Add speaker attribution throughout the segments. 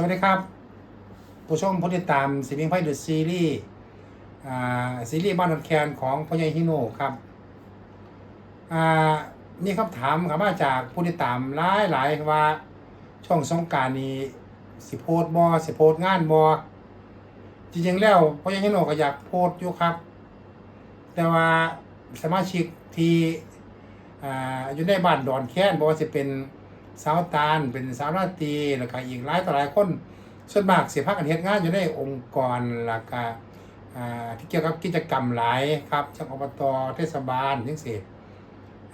Speaker 1: สวัสดีครับ ผู้ชมผู้ติดตามสิบิงไพ่เดอะซีรีส์ซีรีส์บ้านนนแคนของพ่อใหญ่ฮิโน่ครับอ่คำถามครับมาจากผู้ติดตามหลายหลายว่าช่วงสงการนี้สิโพสบอสิโพสงานบอจริงๆแล้วพ่อใหญ่ฮิโน่ก็อยากโพสอยู่ครับ แต่ว่าสมาชิกที่ออยู่ในบ้านดอนแค้นบอกว่าจะเป็น สาวตาลเป็นสาวราตรีแล้วก็อีกหลายต่อหลายคนส่วนมากเสียพักกันเฮ็ดงานอยู่ในองค์กรแล้วก็ที่เกี่ยวกับกิจกรรมหลายครับจากอบตเทศบาลจังซี่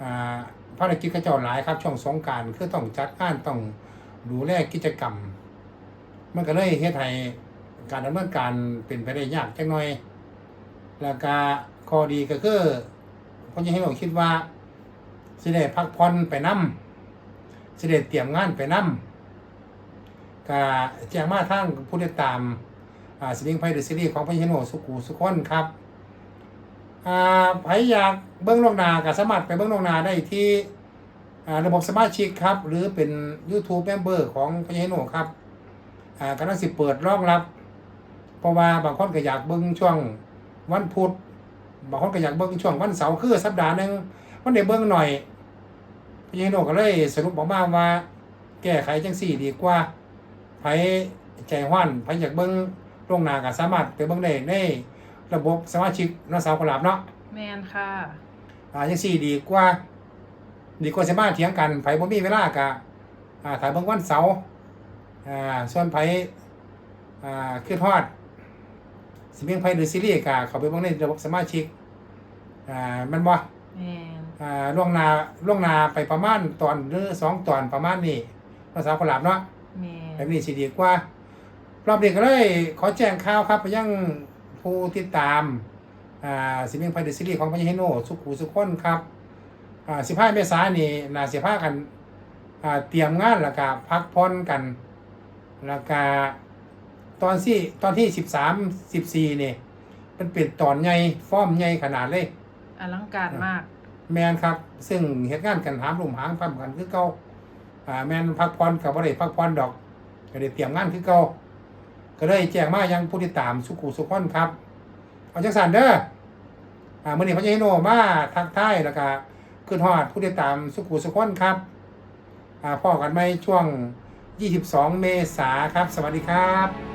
Speaker 1: อ่าภารกิจเขาเจ้าหลายครับช่วงสงการคือต้องจัดงานต้องดูแลกิจกรรม มันก็เลยเฮ็ดให้การดำเนินการเป็นไปได้ยากจังหน่อย แล้วก็ข้อดีก็คือผมยังให้เราคิดว่าสิได้พักผ่อนไปนำ สิได้เตรียมงานไปนำก็แจ้งมาทางผู้ติดตามอ่าสิลิงไพเดอะซีรีส์ของพญาโนสุกูสุขคนครับอ่าใครอยากเบิ้องลงนาก็สามารไปเบิ้องลงนาได้ที่อ่าระบบสมาชิกครับ หรือเป็น YouTube Member ของพญาโนครับอ่ากำลังสิเปิดรองรับ เพราะว่าบางคนก็อยากเบิ้องช่วงวันพุธบางคนก็อยากเบิ้องช่วงวันเสาร์คือสัปดาห์หนึ่งวันเดียเบิ้องหน่อย พี่โนก็เลยสรุปออกมาว่าแก้ไขจังสี่ดีกว่าไผใจห้อนไผอยากเบิ้งลวงหนาก็สามารถไปเบิ้งได้ในระบบสมาชิกนักสาวกลาบเนาะ
Speaker 2: แมนค่ะ
Speaker 1: อ่าจังสี่ดีกว่า ดีกว่าสามารถเถียงกันไผบ่มีเวลากะอ่าถ่ายเบิ่งวันเสาร์อ่าส่วนไผอ่าคือทอดสิเพียงไพ่หรือซีรีส์กะเขาไปเบิ่งในระบบสมาชิกอ่ามันบ่
Speaker 2: แมน
Speaker 1: อ่า ล่วงหนาล่วงหนาไปประมาณตอนหรือสองตอนประมาณนี้ภาษากุหลาบเนาะ
Speaker 2: แมน
Speaker 1: แบบนี้สิดีกว่ารอบนี้ก็เลยขอแจ้งข่าวครับไปยังผู้ติดตามอ่าสิเพียงไพ่หรือซีรีส์ของพญาฮิโนสุขุสุขคนครับอ่าสิบห้าเมษายนนี่น่าสิพากันอ่าเตรียมงานแล้วก็พักผ่อนกันแล้วก็ตอนที่ตอนที่สิบสามสิบสี่นี่มันเป็นตอนใหญ่ฟอร์มใหญ่ขนาดเลย
Speaker 2: อลังการมาก
Speaker 1: แมนครับ ซึ่งเหตุงานกันหามลุมหางพัมกันคือเก่าอ่าแมนพักผ่อนกับบ่ได้พักผ่อนดอกก็ได้เตรียมงานคือเก่าก็เลยแจ้งมายังผู้ติดตามสุขุสุขคนครับ เอาจังสันเด้ออ่ามื่อนี้พระเจ้าโนมาทักทายแล้วก็ขึ้นฮอดผู้ติดตามสุขุสุขคนครับอ่าพ่อกันไหมช่วง 22 เมษาครับ สวัสดีครับ